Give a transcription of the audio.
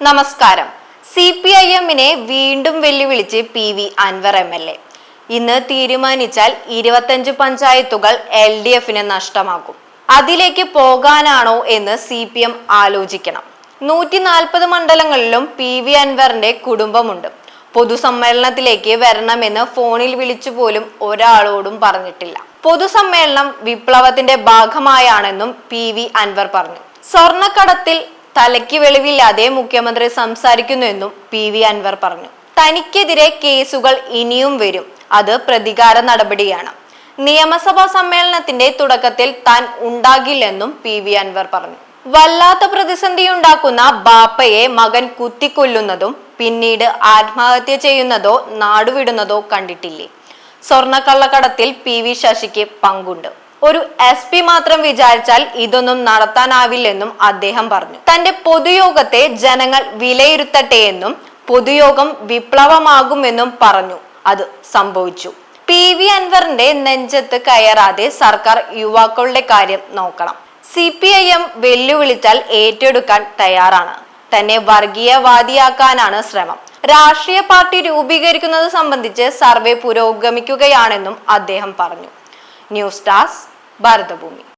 നമസ്കാരം. C P I എമ്മിനെ വീണ്ടും വെല്ലുവിളിച്ച് P V Anvar M L A. ഇന്ന് തീരുമാനിച്ചാൽ ഇരുപത്തഞ്ച് പഞ്ചായത്തുകൾ എൽ ഡി എഫിന് നഷ്ടമാകും അതിലേക്ക് പോകാനാണോ എന്ന് സി പി എം ആലോചിക്കണം. നൂറ്റി നാൽപ്പത് മണ്ഡലങ്ങളിലും പി വി അൻവറിന്റെ കുടുംബമുണ്ട്. പൊതുസമ്മേളനത്തിലേക്ക് വരണമെന്ന് ഫോണിൽ വിളിച്ചു പോലും ഒരാളോടും പറഞ്ഞിട്ടില്ല. പൊതുസമ്മേളനം വിപ്ലവത്തിന്റെ ഭാഗമായാണെന്നും പി വി അൻവർ പറഞ്ഞു. സ്വർണക്കടത്തിൽ തലയ്ക്ക് വെളിവില്ലാതെ മുഖ്യമന്ത്രി സംസാരിക്കുന്നുവെന്നും പി വി അൻവർ പറഞ്ഞു. തനിക്കെതിരെ കേസുകൾ ഇനിയും വരും. അത് പ്രതികാര നടപടിയാണ്. നിയമസഭാ സമ്മേളനത്തിന്റെ തുടക്കത്തിൽ താൻ ഉണ്ടാകില്ലെന്നും പി വി അൻവർ പറഞ്ഞു. വല്ലാത്ത പ്രതിസന്ധിയുണ്ടാക്കുന്ന ബാപ്പയെ മകൻ കുത്തിക്കൊല്ലുന്നതും പിന്നീട് ആത്മഹത്യ ചെയ്യുന്നതോ നാടുവിടുന്നതോ കണ്ടിട്ടില്ലേ? സ്വർണക്കള്ളക്കടത്തിൽ പി വി ശശിക്ക് പങ്കുണ്ട്. ഒരു എസ് പി മാത്രം വിചാരിച്ചാൽ ഇതൊന്നും നടത്താനാവില്ലെന്നും അദ്ദേഹം പറഞ്ഞു. തന്റെ പൊതുയോഗത്തെ ജനങ്ങൾ വിലയിരുത്തട്ടെ എന്നും പൊതുയോഗം വിപ്ലവമാകുമെന്നും പറഞ്ഞു. അത് സംഭവിച്ചു. പി വി അൻവറിന്റെ നെഞ്ചത്ത് കയറാതെ സർക്കാർ യുവാക്കളുടെ കാര്യം നോക്കണം. സി പി ഐ എം വെല്ലുവിളിച്ചാൽ ഏറ്റെടുക്കാൻ തയ്യാറാണ്. തന്നെ വർഗീയവാദിയാക്കാനാണ് ശ്രമം. രാഷ്ട്രീയ പാർട്ടി രൂപീകരിക്കുന്നത് സംബന്ധിച്ച് സർവേ പുരോഗമിക്കുകയാണെന്നും അദ്ദേഹം പറഞ്ഞു. ന്യൂസ് ഡെസ്ക് भारत भूमि